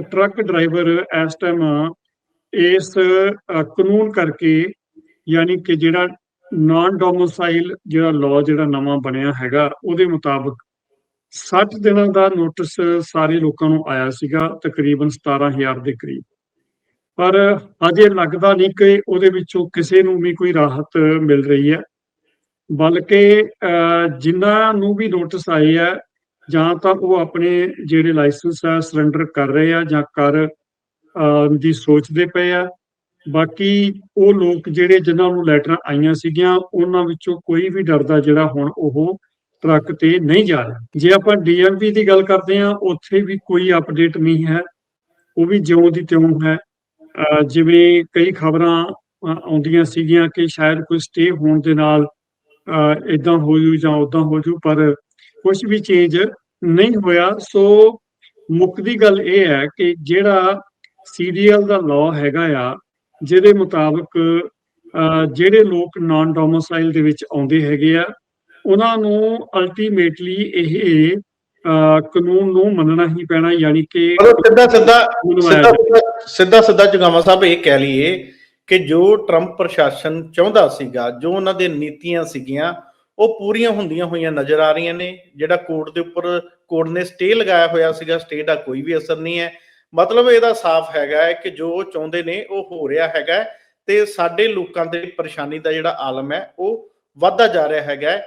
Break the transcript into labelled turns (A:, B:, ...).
A: Truck driver ਇਸ time ਇਸ ਕਾਨੂੰਨ ਕਰਕੇ ਯਾਨੀ ਕਿ ਜਿਹੜਾ ਨਾਨ ਡੋਮਿਸਾਈਲ ਜਿਹੜਾ ਲਾਅ ਜਿਹੜਾ ਨਵਾਂ ਬਣਿਆ ਹੈਗਾ ਉਹਦੇ ਮੁਤਾਬਕ 60 ਦਿਨਾਂ ਦਾ ਨੋਟਿਸ ਸਾਰੇ ਲੋਕਾਂ ਨੂੰ ਆਇਆ ਸੀਗਾ ਤਕਰੀਬਨ 17000 ਦੇ ਕਰੀਬ। ਪਰ ਅਜੇ ਲੱਗਦਾ ਨਹੀਂ ਕਿ ਉਹਦੇ ਵਿੱਚੋਂ ਕਿਸੇ ਨੂੰ ਵੀ ਕੋਈ ਰਾਹਤ ਮਿਲ ਰਹੀ ਹੈ। ਬਲਕਿ ਅਹ, ਜਿਨ੍ਹਾਂ ਨੂੰ ਵੀ ਨੋਟਿਸ ਆਏ ਆ ਜਾਂ ਤਾਂ ਉਹ ਆਪਣੇ ਜਿਹੜੇ ਲਾਇਸੈਂਸ ਆ ਸਰੈਂਡਰ ਕਰ ਰਹੇ ਆ ਜਾਂ ਕਰ ਦੀ ਸੋਚਦੇ ਪਏ ਆ। ਬਾਕੀ ਉਹ ਲੋਕ ਜਿਹੜੇ ਜਿਨ੍ਹਾਂ ਨੂੰ ਲੈਟਰਾਂ ਆਈਆਂ ਸੀਗੀਆਂ ਉਹਨਾਂ ਵਿੱਚੋਂ ਕੋਈ ਵੀ ਡਰਦਾ ਜਿਹੜਾ ਹੁਣ ਉਹ ਟਰੱਕ ਤੇ ਨਹੀਂ ਜਾ ਰਿਹਾ। ਜੇ ਆਪਾਂ ਡੀਐਮਪੀ ਦੀ ਗੱਲ ਕਰਦੇ ਆ ਉੱਥੇ ਵੀ ਕੋਈ ਅਪਡੇਟ ਨਹੀਂ ਹੈ। ਉਹ ਵੀ ਜਿਉਂ ਦੀ ਤਿਉਂ ਹੈ। ਅਹ, ਜਿਵੇਂ ਕਈ ਖਬਰਾਂ ਆਉਂਦੀਆਂ ਸੀਗੀਆਂ ਕਿ ਸ਼ਾਇਦ ਕੋਈ ਸਟੇ ਹੋਣ ਦੇ ਨਾਲ ਇਦਾਂ ਹੋ ਜੂ ਜਾਂ ਉਦਾਂ ਹੋ ਜੂ ਪਰ ਕੁਝ ਵੀ ਚੇਂਜ ਨਹੀਂ ਹੋਇਆ ਸੋ ਮੁੱਖ ਦੀ ਗੱਲ ਇਹ ਹੈ ਕਿ ਜਿਹੜਾ ਸੀਡੀਐਲ ਦਾ ਲਾਅ ਹੈਗਾ ਆ ਜਿਹਦੇ ਮੁਤਾਬਕ ਜਿਹੜੇ ਲੋਕ ਨਾਨ ਡੋਮਿਸਾਈਲ ਦੇ ਵਿੱਚ ਆਉਂਦੇ ਹੈਗੇ ਆ ਉਹਨਾਂ ਨੂੰ ਅਲਟੀਮੇਟਲੀ ਇਹ ਕਾਨੂੰਨ ਨੂੰ ਮੰਨਣਾ ਹੀ ਪੈਣਾ ਯਾਨੀ ਕਿ
B: ਸਿੱਧਾ ਸਿੱਧਾ- ਸਿੱਧਾ ਸਿੱਧਾ ਜਗਾਵਾ ਸਾਹਿਬ ਇਹ ਕਹਿ ਲਈਏ ਕਿ ਜੋ ਟਰੰਪ ਪ੍ਰਸ਼ਾਸਨ ਚਾਹੁੰਦਾ ਸੀਗਾ ਜੋ ਉਹਨਾਂ ਦੇ ਨੀਤੀਆਂ ਸੀਗੀਆਂ ਉਹ ਪੂਰੀਆਂ ਹੁੰਦੀਆਂ ਹੋਈਆਂ ਨਜ਼ਰ ਆ ਰਹੀਆਂ ਨੇ, ਜਿਹੜਾ ਕੋਰਟ ਦੇ ਉੱਪਰ, ਕੋਰਟ ਨੇ ਸਟੇ ਲਗਾਇਆ ਹੋਇਆ ਸੀਗਾ, ਸਟੇ ਦਾ ਕੋਈ ਵੀ ਅਸਰ ਨਹੀਂ ਹੈ। ਮਤਲਬ ਇਹਦਾ ਸਾਫ਼ ਹੈਗਾ ਹੈ ਕਿ ਜੋ ਚਾਹੁੰਦੇ ਨੇ, ਉਹ ਹੋ ਰਿਹਾ ਹੈਗਾ ਤੇ ਸਾਡੇ ਲੋਕਾਂ ਦੇ ਪਰੇਸ਼ਾਨੀ ਦਾ ਜਿਹੜਾ ਆਲਮ ਹੈ, ਉਹ ਵੱਧਦਾ ਜਾ ਰਿਹਾ ਹੈਗਾ ਹੈ।